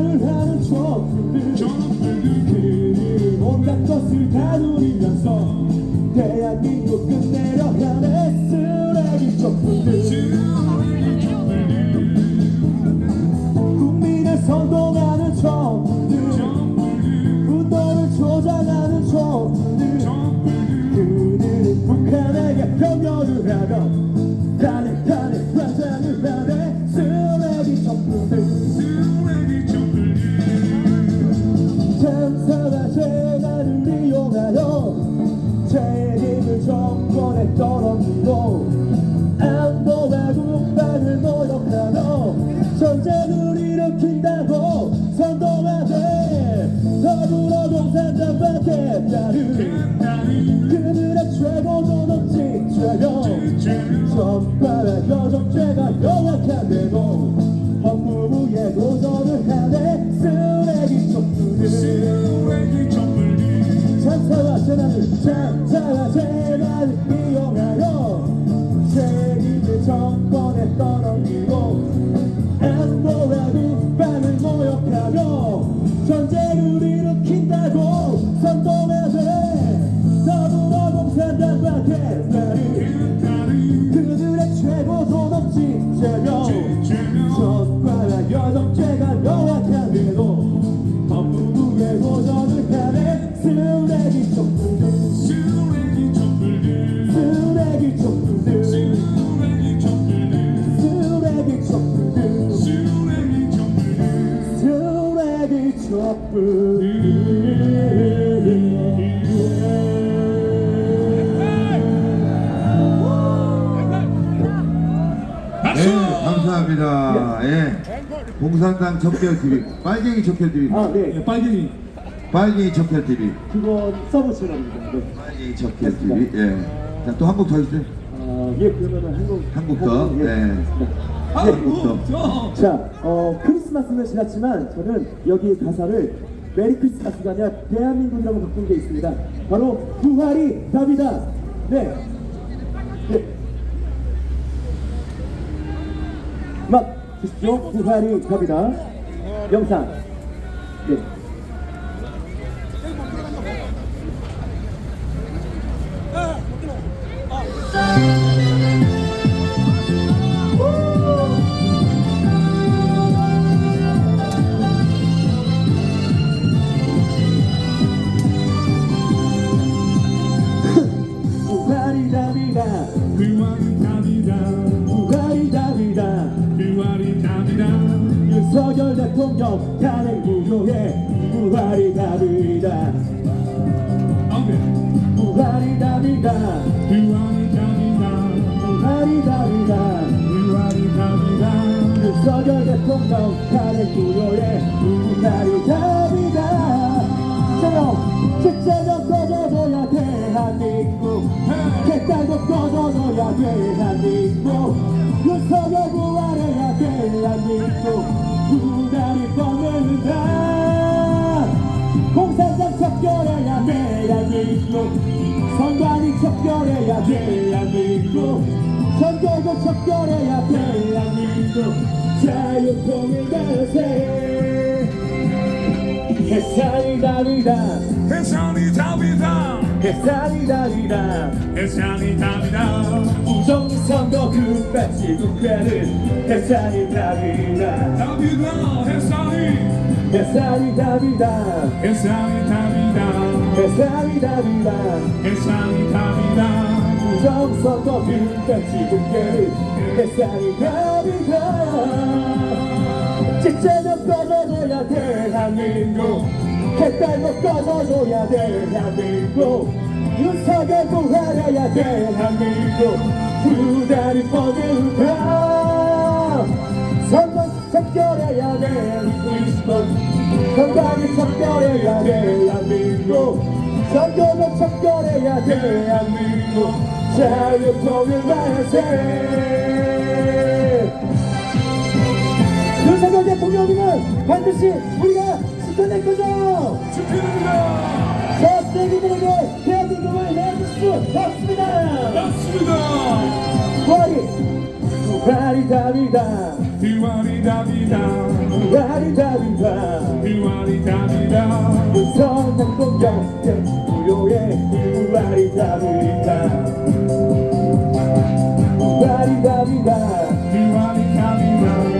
적당한 향을 하는 촛불들 촛불이 그들은 온갖 것을 다 누리 전쟁을 일으킨다고 선동하되 더불어 개딸을 개딸이 그들의 최고 존엄지 죄령 죄령 전파와 여정죄가 명확한데도 네, 감사합니다. 예. 공산당 척결 TV, 빨갱이 척결 TV, 아, 네. 빨갱이 빨갱이 척결 TV, 그건 서브 채널입니다. 네. 빨갱이 척결 TV. 예. 자, 또 한 곡더 있어요. 아, 예, 그러면은 한국 한국 더. 예. 네. 한국 더. 자, 어, 크리스마스는 지났지만 저는 여기 가사를 메리 크리스마스가 아니라 대한민국이라고 바꾼 게 있습니다. 바로 부활이 답이다. 네. 네. 막 주십시오. 부활이 답이다. 영상. 네. 직제적 꺼져줘야 대한민국 개딸도 꺼져줘야 대한민국 윤석열 부활해야 대한민국 부활이 뻗는다 공산당 척결해야 대한민국 선관위 척결해야 대한민국 전개국 척결해야 대한민국 자유통일 대세 햇살이 답이다. 해산이 답이다. 햇살이 답이다. 해산이 답이다. 부정선거 끝까지 국회는 햇살이 답이다. 답이다. 해산이. 햇살이 답이다. 해산이 답이다. 햇살이 답이다. 해산이 답이다. 부정선거 끝까지 국회는 햇살이 답이다 직제는 꺼져줘야 대한민국 개딸못 꺼져줘야 돼 대한민국 윤석열 부활해야 돼 대한민국 두 다리 뻗을까 선거 척결해야 돼 건강이 척결해야 돼 대한민국 선거도 척결해야 돼 대한민국 자유 통일 만세 윤석열 대통령님은 반드시 우리가 지켜낼 거죠 축하드립니다. 저 쓰레기들에게 대한민국을 내줄 수 없습니다 맞습니다. 부활이 부활이 답이다 비와리 답이다. 부활이 답이다 비와리 답이다. 선한 공격 무효의 부활이 답이다 부활이 답이다 비와리 답이다.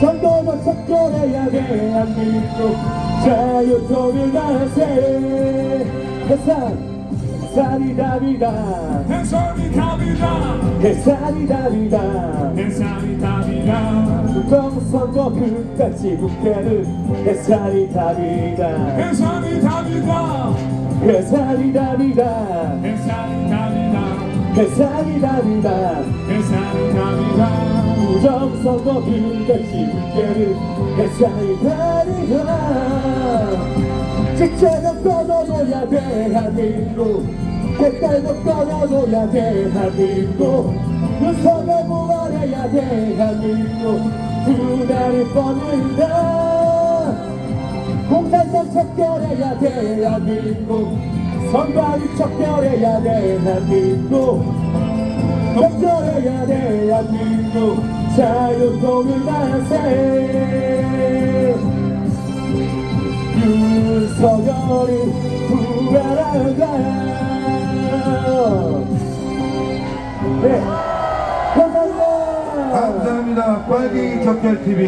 선거도 척결해야 대한민국 자유통일 만세 해산 해산이 답이다 해산이 답이다. 해산이 답이다 해산이 답이다. 부정선거 끝까지 국회는 해산이 답이다 해산이 답이다. 해산이 답이다 해산이 답이다. 해산이 답이다 해산이 답이다. 부정선거 끝까지 국회는 해산이 답이다 직장은 꺼져줘야 대한민국 개딸도 꺼져줘야 대한민국 윤석열 부활해야 대한민국 두 다리 뻗는다. 공산당 척결해야 대한민국 선관위 척결해야 대한민국 척결해야 대한민국 자유통일 만세 윤석열이 부활한다 네 감사합니다 감사합니다. 빨리 적결 TV.